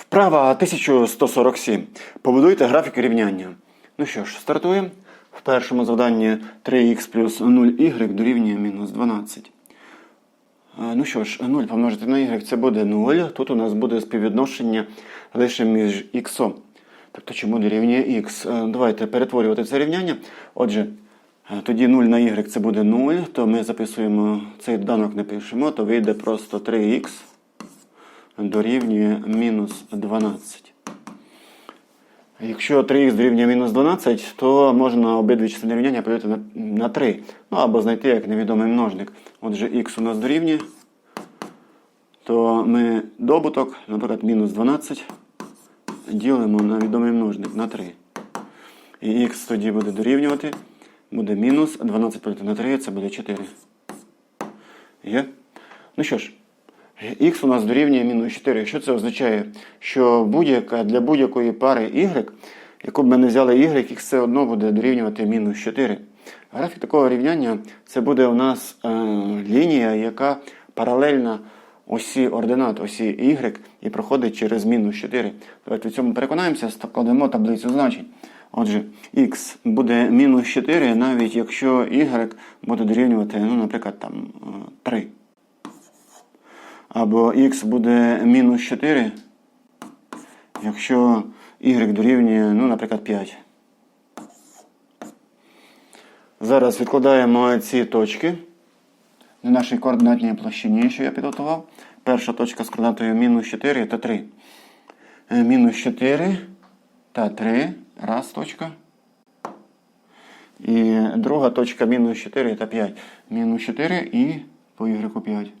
Вправа 1147. Побудуйте графік рівняння. Ну що ж, стартуємо. В першому завданні 3х плюс 0y дорівнює мінус 12. Е, Ну що ж, 0 помножити на y це буде 0. Тут у нас буде співвідношення лише між х. Тобто чому дорівнює х? Е, Давайте перетворювати це рівняння. Отже, е, тоді 0 на y це буде 0, то ми записуємо цей доданок не пишемо, то вийде просто 3х дорівнює мінус 12. Якщо 3х дорівнює мінус 12, то можна обидві частини рівняння поділити на 3. Ну або знайти як невідомий множник. Отже, х у нас дорівнює, то ми добуток, наприклад, мінус 12, ділимо на відомий множник на 3. І х тоді буде дорівнювати, буде мінус 12 поділити на 3, це буде 4. Є? Ну що ж, х у нас дорівнює мінус 4. Що це означає? Що будь-яка, для будь-якої пари y, яку б ми не взяли y, х все одно буде дорівнювати мінус 4. Графік такого рівняння це буде у нас е, лінія, яка паралельна осі ординат, осі y, і проходить через мінус 4. Давайте в цьому переконаємося, складемо таблицю значень. Отже, х буде мінус 4, навіть якщо y буде дорівнювати, ну, наприклад, там, е, 3. Або х буде мінус 4, якщо y дорівнює, ну, наприклад, 5. Зараз відкладаємо ці точки на нашій координатній площині, що я підготував. Перша точка з координатою мінус 4 та 3. Е, Мінус 4 та 3. Раз точка. І друга точка мінус 4 та 5. Мінус 4 і по y 5.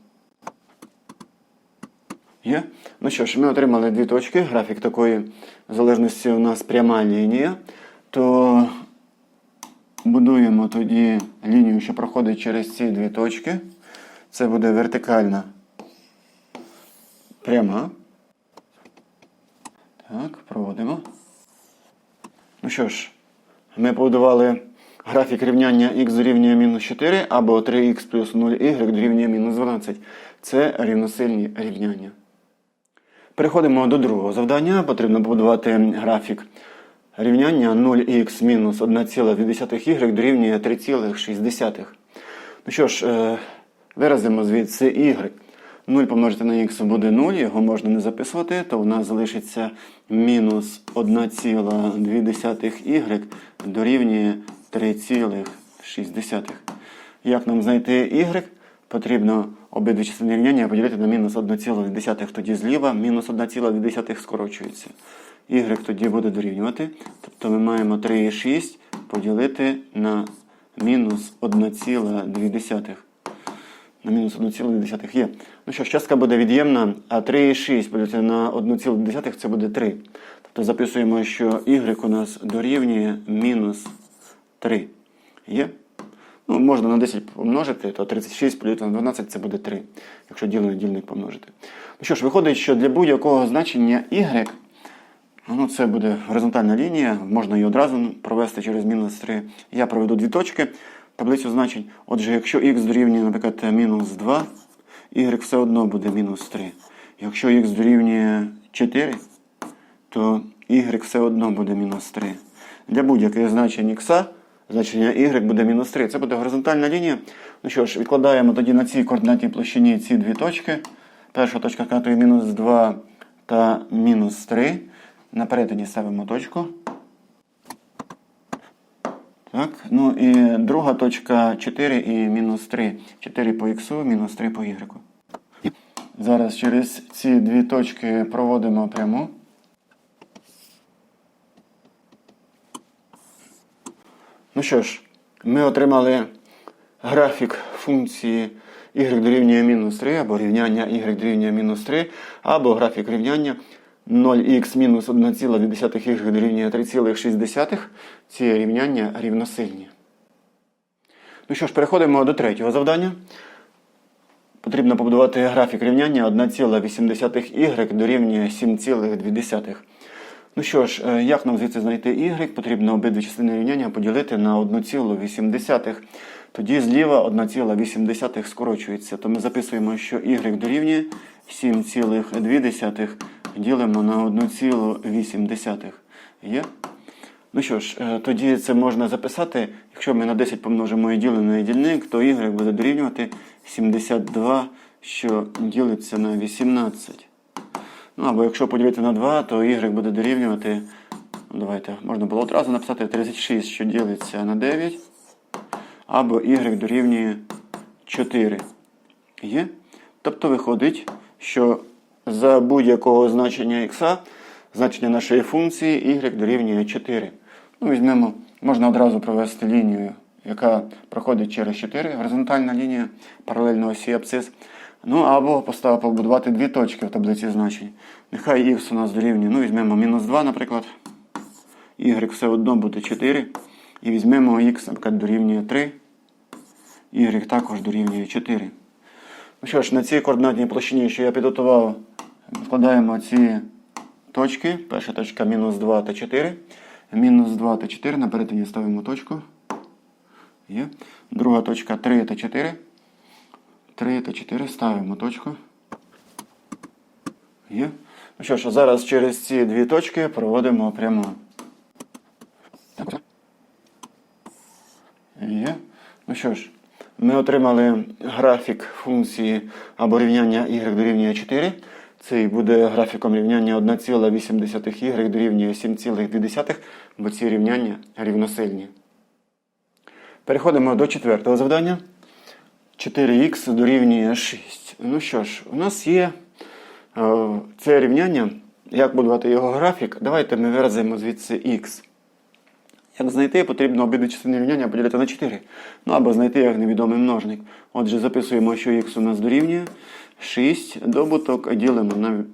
Є? Ну що ж, ми отримали дві точки. Графік такої залежності у нас пряма лінія. То будуємо тоді лінію, що проходить через ці дві точки. Це буде вертикальна пряма. Так, проводимо. Ну що ж, ми побудували графік рівняння х дорівнює мінус 4 або 3х плюс 0y дорівнює мінус 12. Це рівносильні рівняння. Переходимо до другого завдання. Потрібно побудувати графік рівняння 0х мінус 1,2y дорівнює 3,6. Ну що ж, е, виразимо звідси y. 0 помножити на х буде 0, його можна не записувати, то в нас залишиться мінус 1,2y дорівнює 3,6. Як нам знайти y? Потрібно обидві частини рівняння поділити на мінус 1,2. Тоді зліва мінус 1,2 скорочується. Y тоді буде дорівнювати. Тобто ми маємо 3,6 поділити на мінус 1,2. На мінус 1,2 є. Ну що частка буде від'ємна, а 3,6 поділити на 1,2 це буде 3. Тобто записуємо, що y у нас дорівнює мінус 3. Є? Ну, можна на 10 помножити, то 36 поділити на 12 це буде 3, якщо дільний дільник помножити. Ну що ж, виходить, що для будь-якого значення y, ну, це буде горизонтальна лінія, можна її одразу провести через мінус 3. Я проведу дві точки, таблицю значень. Отже, якщо х дорівнює, наприклад, мінус 2, y все одно буде мінус 3. Якщо х дорівнює 4, то y все одно буде мінус 3. Для будь-яких значень х значення y буде мінус 3. Це буде горизонтальна лінія. Ну що ж, відкладаємо тоді на цій координатній площині ці дві точки. Перша точка координатою мінус 2 та мінус 3. На перетині ставимо точку. Так, ну і друга точка 4 і мінус 3. 4 по х, мінус 3 по y. Зараз через ці дві точки проводимо пряму. Ну що ж, ми отримали графік функції y дорівнює мінус 3, або рівняння y дорівнює мінус 3, або графік рівняння 0х мінус 1,2y дорівнює 3,6. Ці рівняння рівносильні. Ну що ж, переходимо до третього завдання. Потрібно побудувати графік рівняння 1,8y дорівнює 7,2. Ну що ж, е, як нам звідси знайти y? Потрібно обидві частини рівняння поділити на 1,8. Тоді зліва 1,8 скорочується. То ми записуємо, що y дорівнює 7,2 ділимо на 1,8. Є? Ну що ж, е, тоді це можна записати. Якщо ми на 10 помножимо і на дільник, то y буде дорівнювати 72, що ділиться на 18. Ну, або якщо поділити на 2, то y буде дорівнювати. Давайте, можна було одразу написати 36, що ділиться на 9. Або y дорівнює 4. Є? Тобто виходить, що за будь-якого значення x, значення нашої функції y дорівнює 4. Ну, візьмемо, можна одразу провести лінію, яка проходить через 4, горизонтальна лінія паралельно осі абсцис. Ну, або поставити побудувати дві точки в таблиці значень. Нехай x у нас дорівнює, ну, візьмемо мінус 2, наприклад. Y все одно буде 4. І візьмемо x, наприклад, дорівнює 3. Y також дорівнює 4. Ну що ж, на цій координатній площині, що я підготував, вкладаємо ці точки. Перша точка мінус 2 та 4. Мінус 2 та 4. На перетині ставимо точку. Є. Друга точка 3 та 4. 3 та 4 ставимо точку. Є. Ну що ж, а зараз через ці дві точки проводимо прямо. Є. Ну що ж, ми отримали графік функції або рівняння y дорівнює 4. Цей буде графіком рівняння 1,8 y дорівнює 7,2, бо ці рівняння рівносильні. Переходимо до четвертого завдання. 4х дорівнює 6. Ну що ж, у нас є е, це рівняння. Як будувати його графік? Давайте ми виразимо звідси х. Як знайти, потрібно обидві частини рівняння поділити на 4. Ну або знайти як невідомий множник. Отже, записуємо, що х у нас дорівнює 6 добуток, ділимо на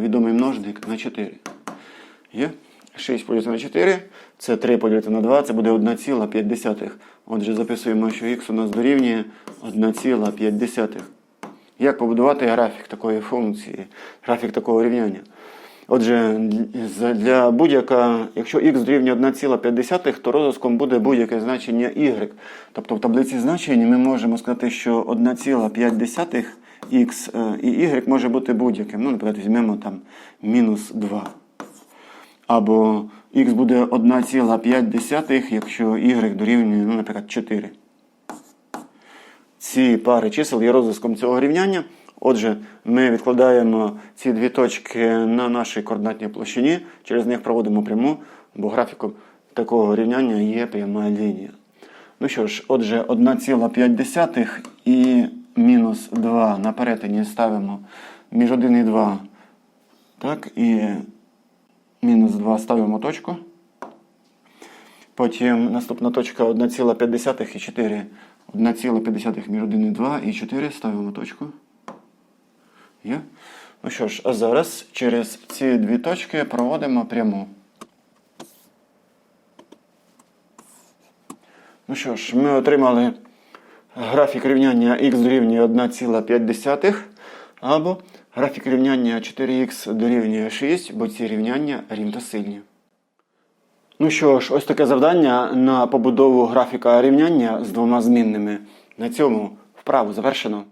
відомий множник на 4. Є? 6 поділити на 4, це 3 поділити на 2, це буде 1,5. Отже, записуємо, що х у нас дорівнює 1,5. Як побудувати графік такої функції, графік такого рівняння? Отже, для будь-яка, якщо х дорівнює 1,5, то розв'язком буде будь-яке значення y. Тобто в таблиці значень ми можемо сказати, що 1,5 х е, і y може бути будь-яким. Ну, наприклад, візьмемо там мінус 2. Або х буде 1,5, якщо y дорівнює, ну, наприклад, 4. Ці пари чисел є розв'язком цього рівняння. Отже, ми відкладаємо ці дві точки на нашій координатній площині, через них проводимо пряму, бо графіком такого рівняння є пряма лінія. Ну що ж, отже, 1,5 і мінус 2 на перетині ставимо між 1 і 2. Так, і мінус 2 ставимо точку. Потім наступна точка 1,5 і 4. 1,5 між 1 і 2 і 4 ставимо точку. Є? Ну що ж, а зараз через ці дві точки проводимо пряму. Ну що ж, ми отримали графік рівняння х дорівнює 1,5 або графік рівняння 4х дорівнює 6, бо ці рівняння рівносильні. Ну що ж, ось таке завдання на побудову графіка рівняння з двома змінними. На цьому вправу завершено.